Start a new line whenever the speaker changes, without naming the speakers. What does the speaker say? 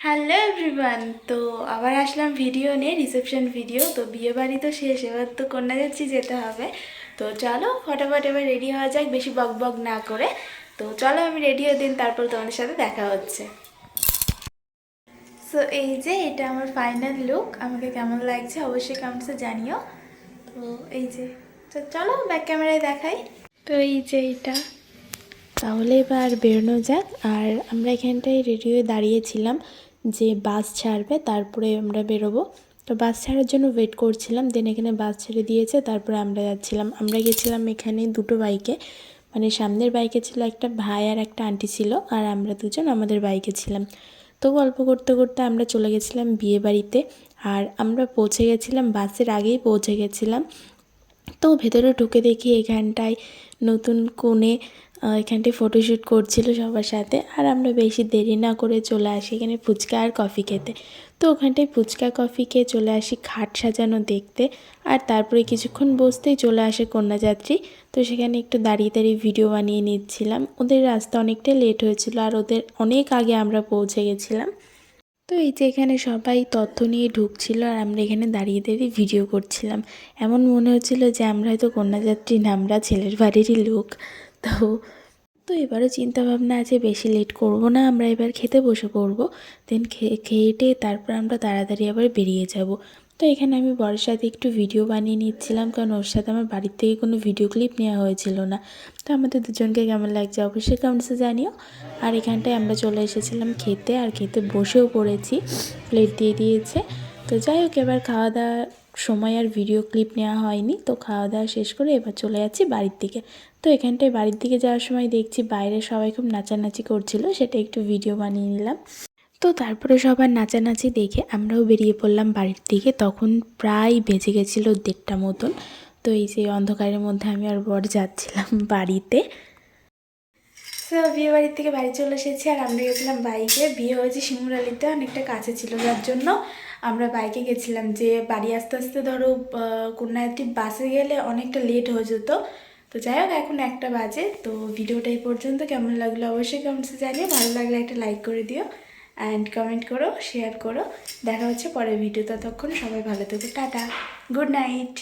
Hello everyone তো আবার আসলাম ভিডিও নিয়ে রিসেপশন ভিডিও তো বিয়ে বাড়ি তো শেষ, এবার তো কন্যা যাচ্ছি যেতে হবে। তো চলো ফটাফট এবার রেডি হওয়া যাক, বেশি বক বক না করে। তো চলো আমি রেডি হয়ে দিন, তারপর তোমাদের সাথে দেখা হচ্ছে। সো এই যে এটা আমার ফাইনাল লুক আমাকে কেমন লাগছে অবশ্যই কমেন্টসে জানিও। তো এই যে, তো চলো ব্যাক ক্যামেরায় দেখাই। তো এই যে এটা। তাহলে এবার বেরোনো যাক। আর আমরা এখানটায় রেডি হয়ে দাঁড়িয়েছিলাম যে বাস ছাড়বে, তারপরে আমরা বেরোবো। তো বাস ছাড়ার জন্য ওয়েট করছিলাম দেন এখানে বাস ছেড়ে দিয়েছে, তারপরে আমরা যাচ্ছিলাম। আমরা গেছিলাম এখানে দুটো বাইকে মানে সামনের বাইকে ছিল একটা ভাই আর একটা আন্টি ছিল, আর আমরা দুজন আমাদের বাইকে ছিলাম। তো গল্প করতে করতে আমরা চলে গেছিলাম বিয়ে বাড়িতে। আর আমরা পৌঁছে গেছিলাম, বাসের আগেই পৌঁছে গেছিলাম। তো ভেতরে ঢুকে দেখি এখানটায় নতুন কোণে আহ, এখানটায় ফটোশ্যুট করছিল সবার সাথে আর আমরা বেশি দেরি না করে চলে আসি এখানে ফুচকা আর কফি খেতে। তো ওখানটায় ফুচকা কফি খেয়ে চলে আসি খাট সাজানো দেখতে আর তারপরে কিছুক্ষণ বসতেই চলে আসে কন্যাযাত্রী। তো সেখানে একটু দাঁড়িয়ে দাঁড়িয়ে ভিডিও বানিয়ে নিচ্ছিলাম। ওদের রাস্তা অনেকটা লেট হয়েছিল আর ওদের অনেক আগে আমরা পৌঁছে গেছিলাম। তো এই যে এখানে সবাই তথ্য নিয়ে ঢুকছিল আর আমরা এখানে দাঁড়িয়ে দাঁড়িয়ে ভিডিও করছিলাম। এমন মনে হচ্ছিল যে আমরা হয়তো কন্যাযাত্রী না আমরা ছেলের বাড়িরই লোক। তো তো এবারও চিন্তা ভাবনা আছে বেশি লেট করব না, আমরা এবার খেতে বসে পড়ব। দেন খেয়ে তারপর আমরা তাড়াতাড়ি আবার বেরিয়ে যাব। তো এখানে আমি বরের সাথে একটু ভিডিও বানিয়ে নিচ্ছিলাম, কারণ ওর সাথে আমার বাড়ির থেকে কোনো ভিডিও ক্লিপ নেওয়া হয়েছিল না। তো আমাদের দুজনকে কেমন লাগছে অবশ্যই কমেন্টসে জানিও। আর এখানটায় আমরা চলে এসেছিলাম খেতে, আর খেতে বসেও পড়েছি। প্লেট দিয়ে দিয়েছে। তো যাই হোক, এবার খাওয়া দাওয়ার সময় আর ভিডিও ক্লিপ নেওয়া হয়নি, তো খাওয়া দাওয়া শেষ করে এবার চলে যাচ্ছি বাড়ির দিকে। তো এখানটায় বাড়ির দিকে যাওয়ার সময় দেখছি বাইরে সবাই খুব নাচানাচি করছিল, সেটা একটু ভিডিও বানিয়ে নিলাম। তো তারপরে সবার নাচানাচি দেখে আমরাও বেরিয়ে পড়লাম বাড়ির দিকে, তখন প্রায় বেজে গেছিল দেড়টা মতন। তো এই যে অন্ধকারের মধ্যে আমি আর বর যাচ্ছিলাম বাড়িতে। সো বিয়ে বাড়ির থেকে বাড়ি চলে এসেছি আর আমরা গেছিলাম বাইকে। বিয়ে হয়েছে শিমুরালিতে, অনেকটা কাছে ছিল যার জন্য। আমরা বাইকে গেছিলাম যে বাড়ি আস্তে আস্তে ধরো কন্যাত্রী বাসে গেলে অনেকটা লেট হয়ে যেত। তো যাই হোক, এখন একটা বাজে। তো ভিডিওটা এই পর্যন্ত। কেমন লাগল অবশ্যই কমেন্টসে জানিয়ে ভালো লাগলে একটা লাইক করে দিও। অ্যান্ড কমেন্ট করো শেয়ার করো। দেখা হচ্ছে পরের ভিডিও ততক্ষণ সবাই ভালো থেকো। টাটা। Good night